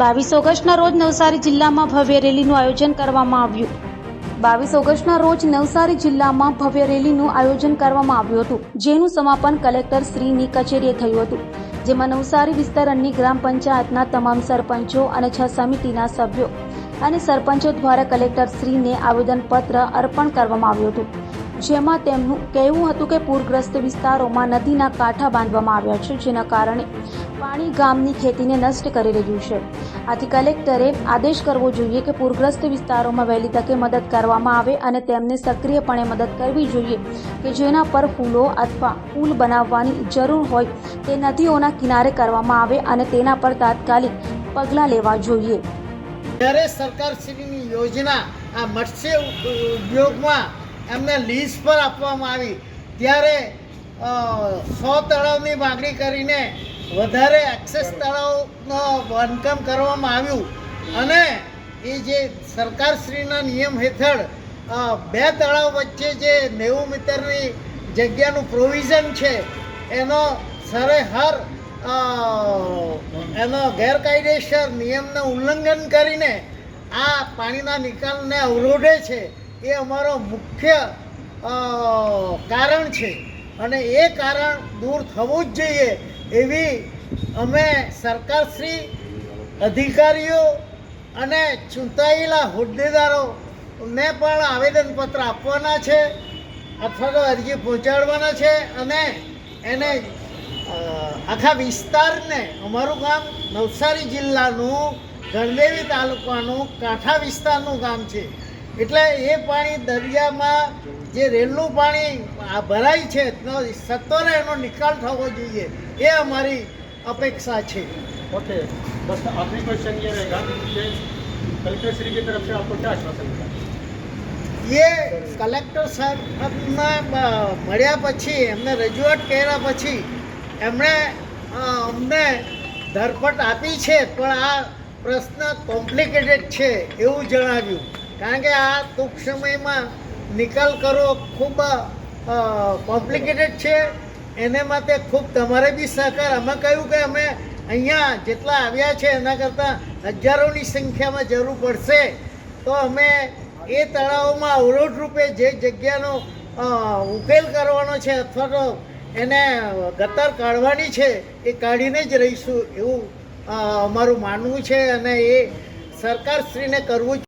બાવીસ ઓગસ્ટના રોજ નવસારી જિલ્લામાં ભવ્ય રેલીનું આયોજન કરવામાં આવ્યું. બાવીસ ઓગસ્ટના રોજ નવસારી જિલ્લામાં ભવ્ય રેલીનું આયોજન કરવામાં આવ્યું હતું, જેનું સમાપન કલેક્ટર શ્રીની કચેરીએ થયું હતું. જેમાં નવસારી વિસ્તારની ગ્રામ પંચાયતના તમામ સરપંચો અને છ સમિતિના સભ્યો અને સરપંચો દ્વારા કલેક્ટર શ્રીને આવેદનપત્ર અર્પણ કરવામાં આવ્યું હતું. જેમાં તેમનું કહેવું હતું કે પૂરગ્રસ્ત વિસ્તારોમાં નદીના કાંઠા બાંધવામાં આવ્યા છે, જેના કારણે પાણી ગામની ખેતીને નષ્ટ કરી રહ્યું છે. આથી કલેક્ટરે આદેશ કરવો જોઈએ કે પૂરગ્રસ્ત વિસ્તારોમાં વહેલી તકે મદદ કરવામાં આવે અને તેમને સક્રિયપણે મદદ કરવી જોઈએ કે જેના પર ફૂલો અથવા પુલ બનાવવાની જરૂર હોય તે નદીઓના કિનારે કરવામાં આવે અને તેના પર તાત્કાલિક પગલાં લેવા જોઈએ. જ્યારે સરકારશ્રીની યોજના આ મત્સ્ય ઉદ્યોગમાં એમને લીઝ પર આપવામાં આવી. ત્યારે સો તળાવની માગણી કરીને વધારે એક્સેસ તળાવનો બાંધકામ કરવામાં આવ્યું. અને એ જે સરકારશ્રીના નિયમ હેઠળ બે તળાવ વચ્ચે જે નેવું મીટરની જગ્યાનું પ્રોવિઝન છે, એનો સરેહર એનો ગેરકાયદેસર નિયમનું ઉલ્લંઘન કરીને આ પાણીના નિકાલને અવરોધે છે. એ અમારો મુખ્ય કારણ છે. અને એ કારણ દૂર થવું જ જોઈએ એવી અમે સરકારશ્રી, અધિકારીઓ અને ચૂંટાયેલા હોદ્દેદારોને પણ આવેદનપત્ર આપવાના છે અથવા તો અરજી પહોંચાડવાના છે અને એને આખા વિસ્તારને અમારું ગામ નવસારી જિલ્લાનું ગણદેવી તાલુકાનું કાંઠા વિસ્તારનું ગામ છે. એટલે એ પાણી દરિયામાં જે રેલનું પાણી આ ભરાય છે તો સત્વરે એનો નિકાલ થવો જોઈએ એ અમારી અપેક્ષા છે ओके बस आखिरी क्वेश्चन ये रहेगा कि कलेक्टर श्री की तरफ से आपको क्या आश्वासन मिला એ કલેક્ટર સાહેબના બ- મળ્યા પછી એમને રજૂઆત કર્યા પછી એમણે અ, અમને ધરપટ આપી છે પણ આ પ્રશ્ન કોમ્પ્લિકેટેડ છે એવું જણાવ્યું કારણ કે આ ટૂંક સમયમાં નિકાલ કરવો ખૂબ કોમ્પ્લિકેટેડ છે. એને માટે ખૂબ તમારે બી સહકાર. અમે કહ્યું કે અમે અહીંયા જેટલા આવ્યા છે, એના કરતાં હજારોની સંખ્યામાં જરૂર પડશે. તો અમે એ તળાવોમાં અવરોધ રૂપે જે જગ્યાનો ઉકેલ કરવાનો છે અથવા તો એને ગતર કાઢવાની છે, એ કાઢીને જ રહીશું એવું અમારું માનવું છે અને એ સરકારશ્રીને કરવું